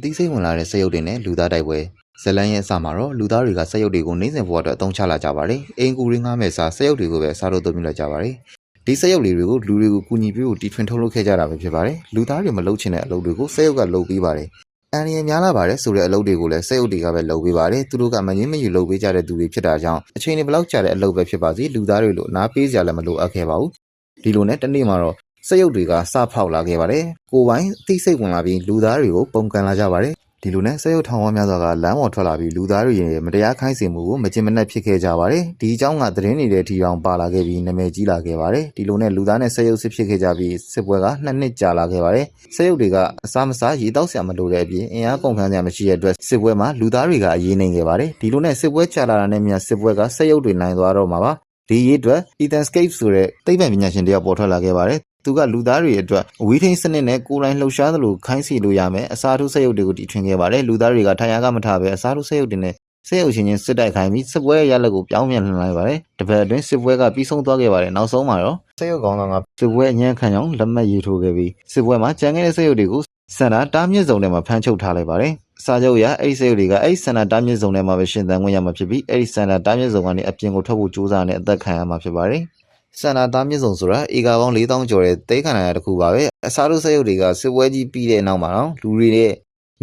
အသိစိတ်ဝင်လာတဲ့စက်ရုပ်တွေနဲ့လူသားတိုက်ပွဲဇလန်ရဲ့အစမှာတော့လူသားတွေကစက်ရုပ်တွေကိုနိုင်စဉ်ဘဝအတွက်အသုံးချလာကြပါတယ်။အင်ကူရင်းငားမဲ့စားစက်ရုပ်တွေကိုပဲစားလို့သုံးပြလာကြပါတယ်။ဒီစက်ရုပ်လေးတွေကိုလူတွေကိုကူညီပေးဖို့တီထွင်ထုတ်လုပ်ခဲ့ကြတာပဲဖြစ်ပါတယ်။လူသားတွေမလုပ်ချင်တဲ့အလုပ်တွေကိုစက်ရုပ်ကလုပ်ပေးပါတယ်။အန်ရီယများလာပါတယ်ဆိုတဲ့အလုပ်တွေကိုလည်းစက်ရုပ်တွေကပဲလုပ်ပေးပါတယ်။သူတို့ကမငင်းမယူလုပ်ပေးကြတဲ့သူတွေဖြစ်တာကြောင့်အချိန်တွေဘလောက်ကြာတဲ့အလုပ်ပဲဖြစ်ပါစေလူသားတွေလို့နားပေးကြလည်းမလိုအပ်ခဲ့ပါဘူး။ဒီလိုနဲ့တနေ့မှာတော့ စက်ရုပ်တွေကစဖောက်လာခဲ့ပါတယ်။ကိုပိုင်းအသိစိတ်ဝင်လာပြီးလူသားတွေကိုပုံကန်လာကြပါတယ်။ဒီလိုနဲ့စက်ရုပ်ထောင်ဝမ်းများစွာကလမ်းပေါ်ထွက်လာပြီးလူသားတွေရဲ့မတရားခိုင်းစေမှုကိုမကျင်မနှက်ဖြစ်ခဲ့ကြပါတယ်။ဒီအကြောင်းကသတင်းတွေတဲ့အထီအောင်ပါလာခဲ့ပြီးနာမည်ကြီးလာခဲ့ပါတယ်။ဒီလိုနဲ့လူသားနဲ့စက်ရုပ်စစ်ဖြစ်ခဲ့ကြပြီးစစ်ပွဲကနှစ်နှစ်ကြာလာခဲ့ပါတယ်။စက်ရုပ်တွေကအစားမစားရေတောက်ဆရာမလိုတဲ့အပြင်အင်အားကုန်ခန်းစရာမရှိတဲ့အတွက်စစ်ပွဲမှာလူသားတွေကအရေးနိုင်ခဲ့ပါတယ်။ဒီလိုနဲ့စစ်ပွဲကြာလာတာနဲ့မြန်စစ်ပွဲကစက်ရုပ်တွေနိုင်သွားတော့မှာပါ။ဒီရေးအတွက် Ethenscape ဆိုတဲ့သိပ္ပံပညာရှင်တယောက်ပေါ်ထွက်လာခဲ့ပါတယ်။ သူကလူသားတွေအတွက်အဝီထိန်စနစ်နဲ့ကိုယ်တိုင်လှုပ်ရှားသလိုခိုင်းစီလို့ရမယ်အစားထိုးစက်ရုပ်တွေကိုတီထွင်ခဲ့ပါတယ်လူသားတွေကထိုင်ရကမထားပဲအစားထိုးစက်ရုပ်တွေနဲ့စက်ရုပ်ချင်းချင်းစစ်တိုက်ခိုင်းပြီးစစ်ပွဲရလက်ကိုပြောင်းပြန်လှန်လိုက်ပါတယ်တပတ်အတွင်းစစ်ပွဲကပြီးဆုံးသွားခဲ့ပါတယ်နောက်ဆုံးမှာတော့စက်ရုပ်ကောင်းဆောင်ကစစ်ပွဲအញ្ញံခံကြောင်းလက်မှတ်ရေးထိုးခဲ့ပြီးစစ်ပွဲမှာကြံခဲ့တဲ့စက်ရုပ်တွေကိုစန္ဒာတားမြစ်စုံထဲမှာဖမ်းချုပ်ထားလိုက်ပါတယ်စာချုပ်အရအဲ့ဒီစက်ရုပ်တွေကအဲ့ဒီစန္ဒာတားမြစ်စုံထဲမှာပဲရှင်သန်ခွင့်ရမှာဖြစ်ပြီးအဲ့ဒီစန္ဒာတားမြစ်စုံကနေအပြင်ကိုထွက်ဖို့ကြိုးစားနေအသက်ခံရမှာဖြစ်ပါတယ် စန္ဒာသားမြင့်စုံဆိုတာဧကပေါင်း4000ကျော်တဲ့တဲခန္ဓာရတစ်ခုပါပဲအစားတို့စက်ရုပ်တွေကစစ်ပွဲကြီးပြီးတဲ့နောက်မှာတော့လူတွေရဲ့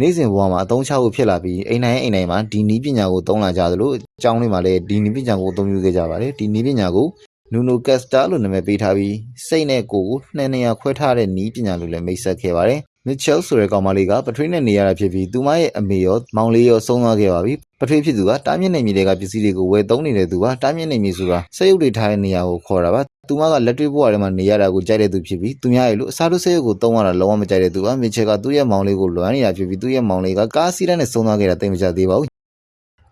နေ့စဉ်ဘဝမှာအသုံးချဖို့ဖြစ်လာပြီးအိမ်တိုင်းအိမ်တိုင်းမှာဒီနီးပညာကိုသုံးလာကြသလိုအကြောင်းလေးမှာလည်းဒီနီးပညာကိုအသုံးပြုခဲ့ကြပါတယ်ဒီနီးပညာကိုနူနိုကက်စတာလို့နာမည်ပေးထားပြီးစိတ်နဲ့ကိုယ်ကိုနှစ်နေရာခွဲထားတဲ့နီးပညာလို့လည်းမိတ်ဆက်ခဲ့ပါတယ် မစ်ချယ်ဆိုတဲ့ကောင်မလေးကပထွေးနဲ့နေရတာဖြစ်ပြီးသူမရဲ့အမေရောမောင်လေးရောဆုံးသွားခဲ့ပါပြီပထွေးဖြစ်သူကတားမြင့်နေမြေတွေကပစ္စည်းတွေကိုဝယ်သုံးနေတဲ့သူကတားမြင့်နေမြေဆိုတာစက်ရုပ်တွေထားတဲ့နေရာကိုခေါ်တာပါသူမကလက်တွေ့ဘဝထဲမှာနေရတာကိုကြိုက်တဲ့သူဖြစ်ပြီးသူများရဲ့လို့အစားထိုးစက်ရုပ်ကိုသုံးရတာလုံးဝမကြိုက်တဲ့သူကမစ်ချယ်ကသူ့ရဲ့မောင်လေးကိုလွမ်းနေတာဖြစ်ပြီးသူ့ရဲ့မောင်လေးကကားစီးတဲ့နဲ့ဆုံးသွားခဲ့တာသိမကြသေးပါဘူး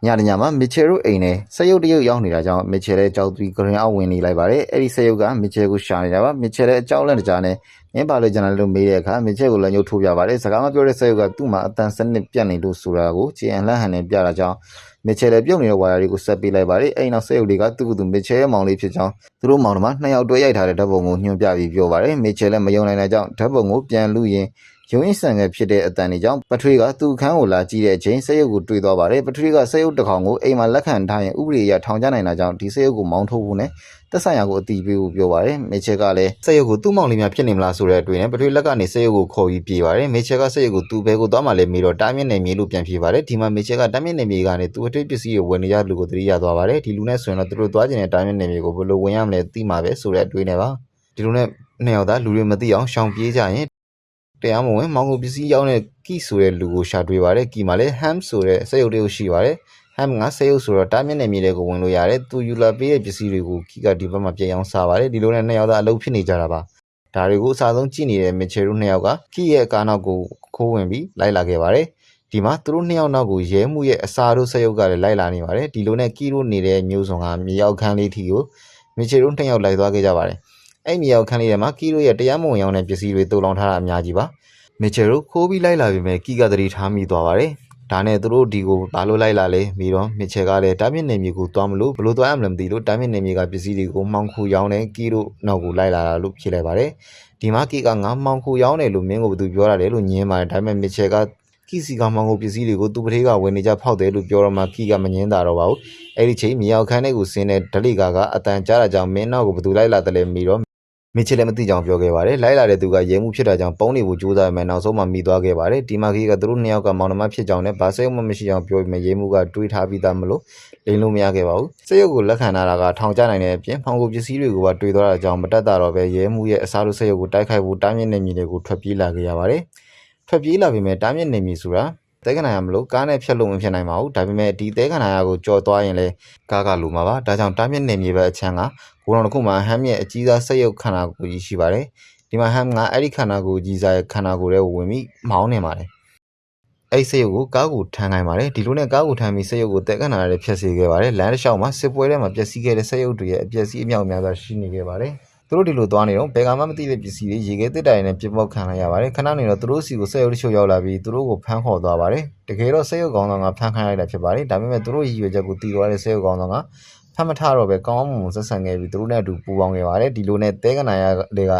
ညတညမှာမစ်ချယ်တို့အိမ်နဲ့စက်ရုပ်တရုပ်ရောက်နေတာကြောင့်မစ်ချယ်လည်းကြောက်ပြီးဂရင်အောက်ဝင်နေလိုက်ပါတယ်အဲ့ဒီစက်ရုပ်ကမစ်ချယ်ကိုရှာနေတာပါမစ်ချယ်လည်းအကြောက်လက်တကြားနဲ့မင်းပါလို့ကျွန်တော်တို့မေးတဲ့အခါမစ်ချယ်ကိုလည်းညှို့ထိုးပြပါတယ်စကားမပြောတဲ့စက်ရုပ်ကသူ့မှာအတန်စနစ်ပြတ်နေလို့ဆိုတာကိုကြည်အန်လှဟန်နဲ့ပြတာကြောင့်မစ်ချယ်လည်းပြုတ်နေတဲ့ဝါယာတွေကိုဆက်ပေးလိုက်ပါတယ်အဲ့နောက်စက်ရုပ်တွေကသူ့ကသူမစ်ချယ်ရဲ့မောင်လေးဖြစ်ကြောင်းသူတို့မောင်နှမနှစ်ယောက်တွဲရိုက်ထားတဲ့ဓာတ်ပုံကိုညွှန်ပြပြီးပြောပါတယ်မစ်ချယ်လည်းမယုံနိုင်တဲ့ကြောင့်ဓာတ်ပုံကိုပြန်လူရင် ရုံးရင်ဆန်ငယ်ဖြစ်တဲ့အတန်တွေကြောင့်ပထွေးကသူ့ခန်းကိုလာကြည့်တဲ့အချိန်စက်ရုပ်ကိုတွေ့သွားပါတယ်ပထွေးကစက်ရုပ်တစ်ကောင်ကိုအိမ်မှာလက်ခံထားရင်ဥပဒေအရထောင်ချနိုင်တာကြောင့်ဒီစက်ရုပ်ကိုမောင်းထုတ်ဖို့နဲ့တက်ဆိုင်ရာကိုအတီးပေးဖို့ပြောပါတယ်မစ်ချယ်ကလည်းစက်ရုပ်ကိုသူ့မောင်လေးများဖြစ်နေမလားဆိုတဲ့အတွေ့နဲ့ပထွေးလက်ကနေစက်ရုပ်ကိုခေါ်ပြီးပြေးပါတယ်မစ်ချယ်ကစက်ရုပ်ကိုသူ့ဘဲကိုသွားမှလည်းမေးတော့တားမြင့်နေမြေလို့ပြန်ပြေးပါတယ်ဒီမှာမစ်ချယ်ကတားမြင့်နေမြေကနေသူ့အတွေ့ပစ္စည်းကိုဝင်နေရလူကိုသတိရသွားပါတယ်ဒီလူနဲ့ဆိုရင်တော့သူတို့သွားကျင်တဲ့တားမြင့်နေမြေကိုဘယ်လိုဝင်ရမလဲသိမှာပဲဆိုတဲ့အတွေ့နဲ့ပါဒီလိုနဲ့နှစ်ယောက်သားလူတွေမသိအောင်ရှောင်ပြေးကြရင် တရားမဝင်မောင်ကိုပစ္စည်းရောက်တဲ့ကီဆိုတဲ့လူကိုရှာတွေ့ပါတယ်ကီမှာလည်း ham ဆိုတဲ့စက်ရုပ်တွေကိုရှိပါတယ် ham ကစက်ရုပ်ဆိုတော့တားမြင့်နေမြေတွေကိုဝင်လို့ရတယ်သူယူလာပေးတဲ့ပစ္စည်းတွေကိုကီကဒီဘက်မှာပြန်အောင်စားပါတယ်ဒီလိုနဲ့နှစ်ယောက်သားအလုပ်ဖြစ်နေကြတာပါဒါတွေကိုအစားဆုံးကြည့်နေတဲ့မစ်ချယ်တို့နှစ်ယောက်ကကီရဲ့အကားနောက်ကိုခိုးဝင်ပြီးလိုက်လာခဲ့ပါတယ်ဒီမှာသူတို့နှစ်ယောက်နောက်ကိုရဲမှုရဲ့အစာတို့စက်ရုပ်ကလည်းလိုက်လာနေပါတယ်ဒီလိုနဲ့ကီတို့နေတဲ့မျိုးစုံကမြေရောက်ခန်းလေးထီကိုမစ်ချယ်တို့နှစ်ယောက်လိုက်သွားခဲ့ကြပါတယ် အဲ့မြေရောက်ခန်းလေးထဲမှာကီတို့ရဲ့တရားမဝင်ရောက်တဲ့ပစ္စည်းတွေတူလောင်ထားတာအများကြီးပါမစ်ချယ်တို့ခိုးပြီးလိုက်လာပြီမဲ့ကီကသတိထားမိသွားပါတယ်ဒါနဲ့သူတို့ဒီကိုဘာလို့လိုက်လာလဲပြီးတော့မစ်ချယ်ကလည်းတားမြင့်နေမြေကိုသွားမလို့ဘလို့သွားရမလဲမသိလို့တားမြင့်နေမြေကပစ္စည်းတွေကိုမှောင်ခူရောင်းတယ်ကီတို့နောက်ကိုလိုက်လာတာလို့ဖြေလိုက်ပါတယ်ဒီမှာကီကငါမှောင်ခူရောင်းတယ်လို့မင်းကိုဘယ်သူပြောရတယ်လို့ညင်းပါတယ်ဒါပေမဲ့မစ်ချယ်ကကီစီကမောင်ကိုပစ္စည်းတွေကိုသူ့ပထေးကဝင်နေကြဖောက်တယ်လို့ပြောတော့မှကီကမငင်းတာတော့ပါဘူးအဲ့ဒီချိန်မြောက်ခန်းထဲကိုဆင်းတဲ့ဒလိကာကအတန်ကြားတာကြောင့်မင်းနောက်ကိုဘယ်သူလိုက်လာတယ်လဲမိတော့ မစ်ချယ်လည်းမသိကြောင်ပြောခဲ့ပါတယ်လိုက်လာတဲ့သူကရဲမှုဖြစ်တာကြောင့်ပုံးနေဖို့ကြိုးစားမယ်နောက်ဆုံးမှမိသွားခဲ့ပါတယ်ဒီမာခီကသူတို့နှစ်ယောက်ကမောင်နှမဖြစ်ကြောင်းနဲ့ဘာစိတ်မှမရှိအောင်ပြောပြီးမှရဲမှုကတွေးထားပြီးသားမလို့လိန်လို့မရခဲ့ပါဘူးစက်ရုပ်ကိုလက်ခံထားတာကထောင်ကျနိုင်တဲ့အပြင်ဖောင်ကိုပစ္စည်းတွေကိုပါတွေးသွားတာကြောင့်မတက်တာတော့ပဲရဲမှုရဲ့အစားလို့စက်ရုပ်ကိုတိုက်ခိုက်ဖို့တားမြစ်နေမြေတွေကိုထွက်ပြေးလာခဲ့ရပါတယ်ထွက်ပြေးလာပြီမဲ့တားမြစ်နေမြေဆိုတာ တဲကနာရမလို့ကားနဲ့ဖြတ်လို့မဖြစ်နိုင်ပါဘူးဒါပေမဲ့ဒီတဲကနာရကိုကြော်သွားရင်လည်းကားကလိုမှာပါဒါကြောင့်တားမြစ်နေမြေပဲအချမ်းကကိုတော်တစ်ခုမှာဟမ်ရဲ့အကြီးစားစက်ရုပ်ခန္ဓာကိုယ်ကြီးရှိပါတယ်ဒီမှာဟမ်ကအဲ့ဒီခန္ဓာကိုယ်ကြီးစားရဲ့ခန္ဓာကိုယ်တွေကိုဝင်ပြီးမောင်းနေပါတယ်အဲ့ဒီစက်ရုပ်ကိုကားကိုထမ်းနိုင်ပါတယ်ဒီလိုနဲ့ကားကိုထမ်းပြီးစက်ရုပ်ကိုတဲကနာရတဲ့ဖြတ်စေခဲ့ပါတယ်လမ်းတစ်လျှောက်မှာစစ်ပွဲထဲမှာပျက်စီးခဲ့တဲ့စက်ရုပ်တွေရဲ့အပျက်စီးအမြောက်အများစွာရှိနေခဲ့ပါတယ် သူတို့ဒီလိုသွားနေတော့ဘယ်ကမှမသိတဲ့ပစ္စည်းတွေရေခဲတစ်တိုင်နဲ့ပြစ်ပေါက်ခံလိုက်ရပါတယ်ခဏနေတော့သူတို့စီကိုစက်ရုပ်တချို့ရောက်လာပြီးသူတို့ကိုဖမ်းခေါ်သွားပါတယ်တကယ်တော့စက်ရုပ်ကောင်းဆောင်ကဖမ်းခိုင်းလိုက်တာဖြစ်ပါတယ်ဒါပေမဲ့သူတို့ရည်ရွယ်ချက်ကိုတီးသွားတဲ့စက်ရုပ်ကောင်းဆောင်ကဖတ်မထားတော့ပဲကောင်းအောင်မွန်ဆက်ဆံခဲ့ပြီးသူတို့နဲ့အတူပူးပေါင်းခဲ့ပါတယ်ဒီလိုနဲ့တဲကနာရတွေက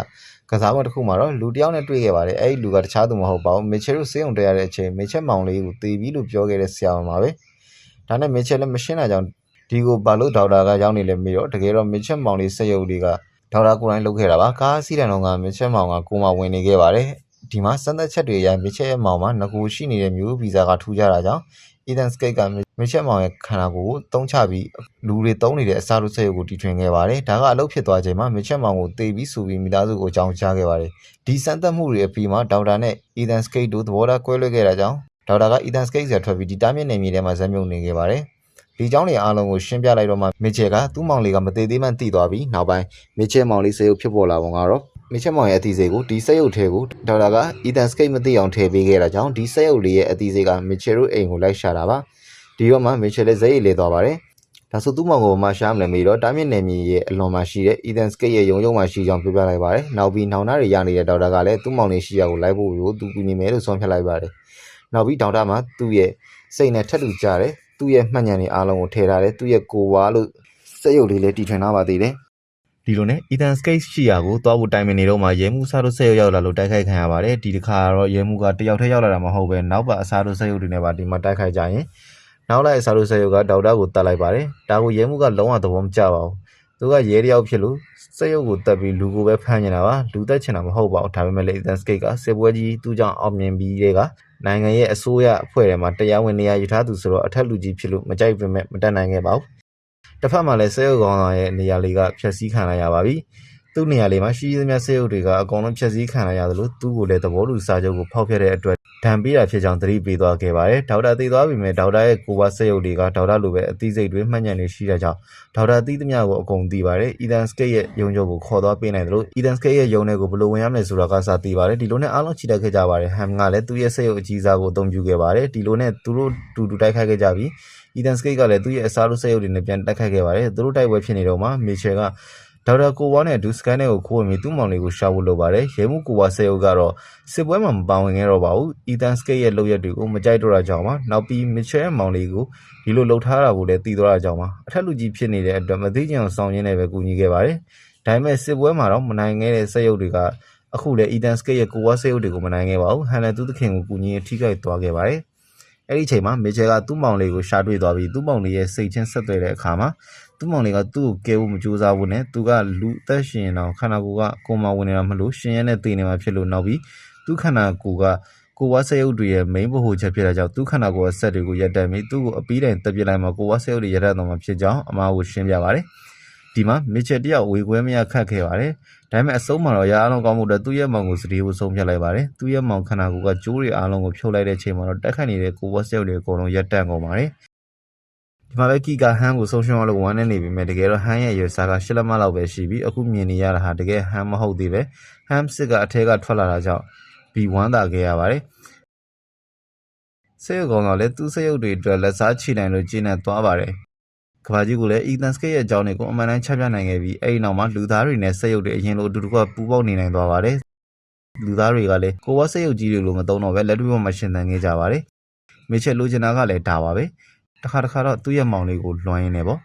ကစားကွက်တစ်ခုမှာတော့လူတစ်ယောက်နဲ့တွေ့ခဲ့ပါတယ်အဲ့ဒီလူကတခြားသူမဟုတ်ပါဘူးမစ်ချယ်တို့စေးုံတက်ရတဲ့အချိန်မစ်ချယ်မောင်လေးကိုတေးပြီးလို့ပြောခဲ့တဲ့ဆရာဝန်ပါပဲဒါနဲ့မစ်ချယ်လည်းမရှင်းတာကြောင့်ဒီကိုဘာလို့ဒေါက်တာကရောက်နေလဲမေးတော့တကယ်တော့မစ်ချယ်မောင်လေးစက်ရုပ်တွေက ဒေါက်တာကိုယ်တိုင်လုပ်ခဲ့တာပါကားစီးတဲ့တော့ကမစ်ချယ်မောင်ကကိုမဝင်နေခဲ့ပါတယ်ဒီမှာစမ်းသပ်ချက်တွေအရမစ်ချယ်ရဲ့မောင်မှာငကူရှိနေတဲ့မျိုးဗီဇာကထူးကြတာကြောင့် Ethan Skate ကမစ်ချယ်မောင်ရဲ့ခန္ဓာကိုယ်ကိုတုံးချပြီးလူတွေတုံးနေတဲ့အစားတို့ဆက်ရုပ်ကိုတီထွင်ခဲ့ပါတယ်။ဒါကအလုပ်ဖြစ်သွားချိန်မှာမစ်ချယ်မောင်ကိုတေးပြီးဆိုပြီးမိသားစုကိုအကြောင်းကြားခဲ့ပါတယ်။ဒီစမ်းသပ်မှုတွေအပြီးမှာဒေါက်တာနဲ့ Ethan Skate တို့သဘောထားကွဲလွဲခဲ့တာကြောင့်ဒေါက်တာက Ethan Skate ဆရာထွက်ပြီးဒီတားမြင့်နေမြေထဲမှာဇက်မြုပ်နေခဲ့ပါတယ်။ လေကြောင်းတွေအားလုံးကိုရှင်းပြလိုက်တော့မှမေချယ်ကသူ့မောင်လေးကမသေးသေးမှသိသွားပြီးနောက်ပိုင်းမေချယ်မောင်လေးစေုပ်ဖြစ်ပေါ်လာပုံကတော့မေချက်မောင်ရဲ့အသီးစေကိုဒီဆက်ရုပ်ထဲကိုဒေါက်တာက Ethan Skate မသိအောင်ထည့်ပေးခဲ့တာကြောင့်ဒီဆက်ရုပ်လေးရဲ့အသီးစေကမေချက်တို့အိမ်ကိုလိုက်ရှာတာပါဒီတော့မှမေချက်လည်းဇက်ရည်လေသွားပါတယ်ဒါဆိုသူ့မောင်ကိုမှရှာမလဲမေးတော့တာမြင့်နယ်မြေရဲ့အလွန်မှာရှိတဲ့ Ethan Skate ရဲ့ရုံရုံမှာရှိကြောင်းပြောပြလိုက်ပါတယ်နောက်ပြီးနောင်နာတွေရနေတဲ့ဒေါက်တာကလည်းသူ့မောင်လေးရှိရာကိုလိုက်ဖို့ကိုသူကူညီမယ်လို့ဆုံးဖြတ်လိုက်ပါတယ်နောက်ပြီးဒေါက်တာမှသူ့ရဲ့စိတ်နဲ့ထက်တူကြတယ် သူ့ရဲ့မှတ်ဉာဏ်တွေအားလုံးကိုထည့်ထားတယ်သူ့ရဲ့ကိုဝါလို့စက်ရုပ်လေးလည်းတီထွင်ထားပါသေးတယ်ဒီလိုနဲ့ Ethan Skate ရှိရာကိုသွားဖို့တိုင်ပင်နေတော့မှရဲမှုစားတို့ဆက်ရောက်လာလို့တိုက်ခိုက်ခံရပါတယ်ဒီတစ်ခါတော့ရဲမှုကတယောက်တည်းရောက်လာတာမဟုတ်ပဲနောက်ပါအစားတို့ဆက်ရုပ်တွေနဲ့ပါဒီမှာတိုက်ခိုက်ကြရင်နောက်လိုက်အစားတို့ဆက်ရုပ်ကဒေါက်တာကိုတတ်လိုက်ပါတယ်ဒါကိုရဲမှုကလုံးဝသဘောမကျပါဘူး သူကရဲတယောက်ဖြစ်လို့စက်ရုပ်ကိုတက်ပြီးလူကိုပဲဖမ်းနေတာပါလူတက်ချင်တာမဟုတ်ပါဘူးဒါပေမဲ့လေ Ethan Skate ကစစ်ပွဲကြီးသူ့ကြောင့်အောင်မြင်ပြီးတဲ့ကနိုင်ငံရဲ့အစိုးရအဖွဲ့ထဲမှာတရားဝင်နေရာယူထားသူဆိုတော့အထက်လူကြီးဖြစ်လို့မကြိုက်ပေမဲ့မတက်နိုင်ခဲ့ပါဘူးတစ်ဖက်မှာလည်းစက်ရုပ်ကောင်းဆောင်ရဲ့နေရာလေးကဖျက်ဆီးခံလိုက်ရပါပြီသူ့နေရာလေးမှာရှိသမျှစက်ရုပ်တွေကအကုန်လုံးဖျက်ဆီးခံလိုက်ရသလိုသူ့ကိုလည်းသဘောတူစာချုပ်ကိုဖောက်ဖျက်တဲ့အတွက် ဒဏ်ပေးတာဖြစ်ကြောင်းသတိပေးသွားခဲ့ပါတယ်ဒေါက်တာသိသွားပြီမဲ့ဒေါက်တာရဲ့ကိုယ်ပါစက်ရုပ်တွေကဒေါက်တာလိုပဲအသိစိတ်တွေမှတ်ဉာဏ်တွေရှိတဲ့ကြောင့်ဒေါက်တာသိသမျှကိုအကုန်သိပါတယ် Ethan Skate ရဲ့ယုံကြည်ကိုခေါ်သွားပေးနိုင်တယ်လို့ Ethan Skate ရဲ့ယုံတဲ့ကိုဘယ်လိုဝင်ရမလဲဆိုတာကစသိပါတယ်ဒီလိုနဲ့အားလုံးချီတက်ခဲ့ကြပါတယ်ဟမ်ကလည်းသူ့ရဲ့စက်ရုပ်အကြီးစားကိုအသုံးပြုခဲ့ပါတယ်ဒီလိုနဲ့သူတို့တူတူတိုက်ခိုက်ခဲ့ကြပြီး Ethan Skate ကလည်းသူ့ရဲ့အစားလို့စက်ရုပ်တွေနဲ့ပြန်တိုက်ခိုက်ခဲ့ပါတယ်သူတို့တိုက်ပွဲဖြစ်နေတော့မှ Mitchell က ဒေါက်တာကိုဝါနဲ့ဒူစကန်နဲ့ကိုခိုးဝင်ပြီးသူ့မောင်လေးကိုရှာဖို့လုပ်ပါတယ်ရဲမှုကိုဝါဆဲယုတ်ကတော့စစ်ပွဲမှာမပါဝင်ခဲ့တော့ပါဘူးအီသန်စကိတ်ရဲ့လုပ်ရက်တွေကိုမကြိုက်တော့တာကြောင့်ပါနောက်ပြီးမစ်ချယ်ရဲ့မောင်လေးကိုဒီလိုလှုပ်ထားတာကိုလည်းတီးသွားတာကြောင့်ပါအထက်လူကြီးဖြစ်နေတဲ့အတွက်မသိချင်အောင်ဆောင်ရင်းနဲ့ပဲကူညီခဲ့ပါတယ်ဒါပေမဲ့စစ်ပွဲမှာတော့မနိုင်ခဲ့တဲ့စက်ယုတ်တွေကအခုလည်းအီသန်စကိတ်ရဲ့ကိုဝါဆဲယုတ်တွေကိုမနိုင်ခဲ့ပါဘူးဟန်လည်းသူ့သခင်ကိုကူညီထိခိုက်သွားခဲ့ပါတယ် အဲ့ဒီအချိန်မှာမစ်ချယ်ကသူ့မောင်လေးကိုရှာတွေ့သွားပြီးသူ့မောင်လေးရဲ့စိတ်ချင်းဆက်သွယ်တဲ့အခါမှာသူ့မောင်လေးကသူ့ကိုကဲဖို့မကြိုးစားဘူးနဲ့သူကလူအသက်ရှင်အောင်ခန္ဓာကိုယ်ကကိုယ်မဝင်နေတာမလို့ရှင်ရဲနဲ့တည်နေမှာဖြစ်လို့နောက်ပြီးသူ့ခန္ဓာကိုယ်ကကိုဝါဆဲရုပ်တွေရဲ့ main ဗဟိုချက်ဖြစ်တာကြောင့်သူ့ခန္ဓာကိုယ်ရဲ့ဆက်တွေကိုရက်တက်ပြီးသူ့ကိုအပီးတိုင်တက်ပြလိုက်မှာကိုဝါဆဲရုပ်တွေရက်တက်တော့မှာဖြစ်ကြောင်းအမားကိုရှင်းပြပါတယ် ဒီမှာမစ်ချယ်တယောက်ဝေခွဲမရခတ်ခဲ့ပါတယ်ဒါပေမဲ့အဆုံးမှာတော့ရာအားလုံးကောင်းမှုအတွက်သူ့ရဲ့မောင်ကိုစတီးကိုဆုံးဖြတ်လိုက်ပါတယ်သူ့ရဲ့မောင်ခန္ဓာကိုယ်ကကျိုးတွေအားလုံးကိုဖြုတ်လိုက်တဲ့အချိန်မှာတော့တက်ခတ်နေတဲ့ကိုဝါဆဲရုပ်တွေအကုန်လုံးရက်တက်ကုန်ပါတယ်ဒီမှာပဲကီကဟန်ကိုဆုံးရှုံးအောင်လို့ဝမ်းနေနေပြီမဲ့တကယ်တော့ဟန်ရဲ့ရွယ်စားက၈လက်မလောက်ပဲရှိပြီးအခုမြင်နေရတာဟာတကယ်ဟန်မဟုတ်သေးပဲဟမ်စစ်ကအထဲကထွက်လာတာကြောင့်ဘီဝမ်းသာခဲ့ရပါတယ်ဆေးရုံကောင်တော့လည်းသူ့ဆေးရုပ်တွေအတွက်လက်စားချီနိုင်လို့ကျင်းနေသွားပါတယ် ကဘာကြီးကလည်း Ethan Skate ရဲ့အကြောင်းတွေကိုအမှန်တမ်းချပြနိုင်ခဲ့ပြီးအဲ့ဒီနောက်မှာလူသားတွေနဲ့ဆေးရုပ်တွေအရင်လိုအတူတူကပူပေါက်နေနိုင်သွားပါတယ်လူသားတွေကလည်းကိုဝါဆေးရုပ်ကြီးတွေလိုမသုံးတော့ပဲလက်တွေ့ပေါ်မှာရှင်းသန်ခဲ့ကြပါတယ်မစ်ချယ်လိုချင်တာကလည်းဒါပါပဲတခါတခါတော့သူ့ရဲ့မောင်လေးကိုလွှမ်းရင်းနေပေါ့